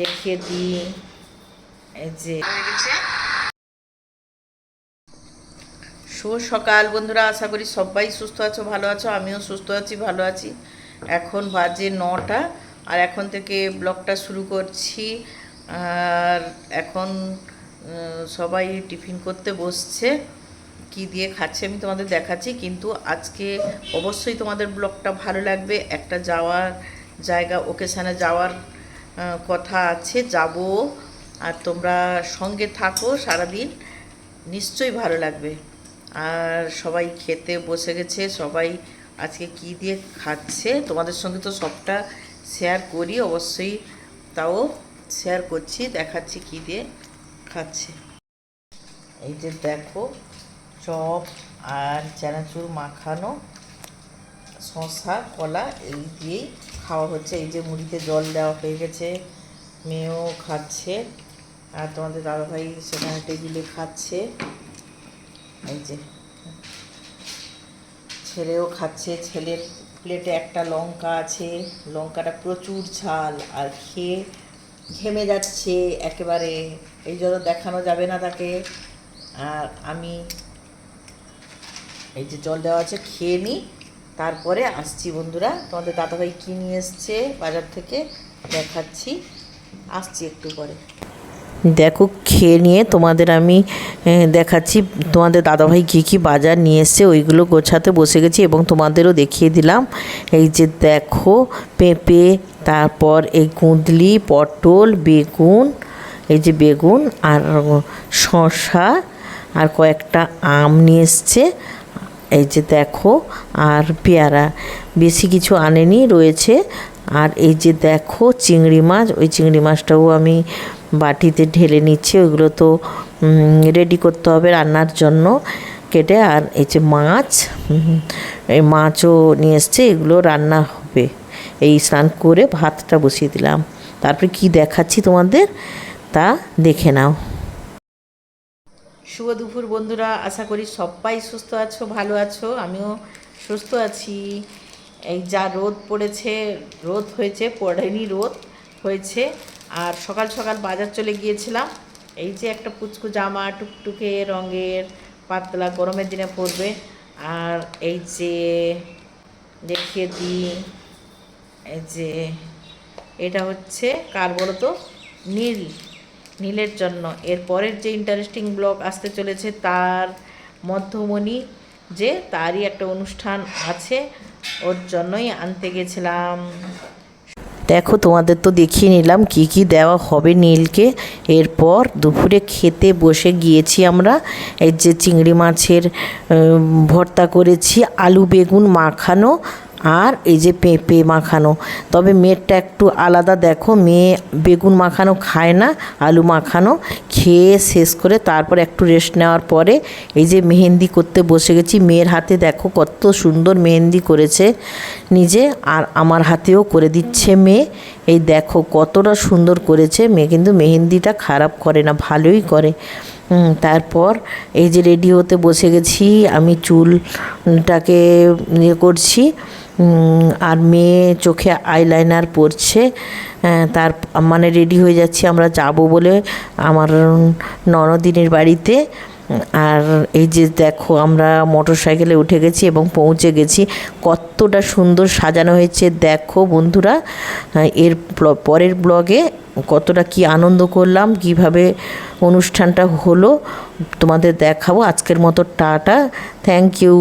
দেখিয়ে দিই। যে। শুভ সকাল বন্ধুরা, আশা করি সবাই সুস্থ আছো, ভালো আছো, আমিও সুস্থ আছি, ভালো আছি। এখন বাজে নটা, আর এখন থেকে ব্লগটা শুরু করছি। আর এখন সবাই টিফিন করতে বসছে। কি দিয়ে খাচ্ছে আমি তোমাদের দেখাচ্ছি, কিন্তু আজকে অবশ্যই তোমাদের ব্লগটা ভালো লাগবে। একটা যাওয়ার জায়গা ওকেশানে যাওয়ার কথা আছে, যাব। আর তোমরা সঙ্গে থাকো সারাদিন। নিশ্চয়ই ভালো লাগবে। আর সবাই খেতে বসে গেছে, সবাই আজকে কি দিয়ে খাচ্ছে? তোমাদের সঙ্গে তো সবটা শেয়ার করি, অবশ্যই তাও শেয়ার করছি, দেখাচ্ছি কি দিয়ে খাচ্ছে। এই যে দেখো, চপ আর চানাচুর মাখানো। শসা, কলা এই দিয়েই খাওয়া হচ্ছে। এই যে মুড়িতে জল দেওয়া হয়ে গেছে, মেয়েও খাচ্ছে আর তোমাদের দাদাভাই সেখানে টেবিলে খাচ্ছে। এই যে ছেলেও খাচ্ছে, ছেলের প্লেটে একটা লঙ্কা আছে, লঙ্কাটা প্রচুর ঝাল আর খেয়ে ঘেমে যাচ্ছে একেবারে। এই জন্য দেখানো যাবে না তাকে। আর আমি এই যে জল দেওয়া আছে, খেয়ে নিই তারপরে আসছি বন্ধুরা। তোমাদের দাদাভাই কী নিয়ে এসছে বাজার থেকে? দেখাচ্ছি। আসছি একটু পরে। দেখো, খেয়ে নিয়ে তোমাদের আমি দেখাচ্ছি তোমাদের দাদাভাই কী কী বাজার নিয়ে এসছে, ওইগুলো গোছাতে বসে গেছি এবং তোমাদেরও দেখিয়ে দিলাম। এই যে দেখো, পেঁপে, তারপর এই কুঁদলি, পটল, বেগুন, এই যে বেগুন আর শসা আর কয়েকটা আম নিয়ে এসছে। এই যে দেখো, আর পেয়ারা। বেশি কিছু আনেনি, রয়েছে। আর এই যে দেখো, চিংড়ি মাছ, ওই চিংড়ি মাছটাও আমি বাটিতে ঢেলে নিচ্ছি। ওইগুলো তো রেডি করতে হবে রান্নার জন্য কেটে। আর এই যে মাছ এই মাছও নিয়ে এসছে, এগুলো রান্না হবে। এই স্নান করে ভাতটা বসিয়ে দিলাম। তারপরে কি দেখাচ্ছি তোমাদের, তা দেখে নাও। শুভ দুপুর বন্ধুরা, আশা করি সবাই সুস্থ আছো, ভালো আছো, আমিও সুস্থ আছি। এই যা রোদ পড়েছে, রোদ হয়েছে, পড়েনি রোদ, হয়েছে। আর সকাল সকাল বাজার চলে গিয়েছিলাম, এই যে একটা পুচকু জামা টুকটুকে রঙের, পাতলা, গরমের দিনে পরবে। আর এই যে দেখিয়ে দিই, এই যে এটা হচ্ছে কার বলো তো নীল। নীলের জন্য। এর পরের যে ইন্টারেস্টিং ব্লগ আসতে চলেছে তার মধ্যমণি যে তারই একটা অনুষ্ঠান আছে, ওর জন্যই আনতে গেছিলাম। দেখো, তোমাদের তো দেখিয়ে নিলাম কি কি দেওয়া হবে নীলকে। এরপর দুপুরে খেতে বসে গিয়েছি আমরা। এই যে চিংড়ি মাছের ভর্তা করেছি, আলু বেগুন মাখানো আর এই যে পেঁপে মাখানো, তবে মেয়েরটা একটু আলাদা দেখো, মেয়ে বেগুন মাখানো খায় না, আলু মাখানো, খেয়ে শেষ করে তারপর একটু রেস্ট নেওয়ার পরে এই যে মেহেন্দি করতে বসে গেছি, মেয়ের হাতে দেখো কত সুন্দর মেহেন্দি করেছে নিজে, আর আমার হাতেও করে দিচ্ছে মেয়ে, এই দেখো কতটা সুন্দর করেছে, মেয়ে কিন্তু মেহেন্দিটা খারাপ করে না, ভালোই করে। তারপর এই যে রেডি হতে বসে গেছি, আমি চুলটাকে ইয়ে করছি আর মেয়ে চোখে আইলাইনার পরছে তার মানে রেডি হয়ে যাচ্ছি, আমরা যাব বলে আমার ননদিনের বাড়িতে। আর এই যে দেখো, আমরা মোটর সাইকেলে উঠে গেছি এবং পৌঁছে গেছি। কতটা সুন্দর সাজানো হয়েছে, দেখো বন্ধুরা। এর পরের ব্লগে কতটা কি আনন্দ করলাম, কীভাবে অনুষ্ঠানটা হলো, তোমাদের দেখাবো। আজকের মতো টাটা থ্যাংক ইউ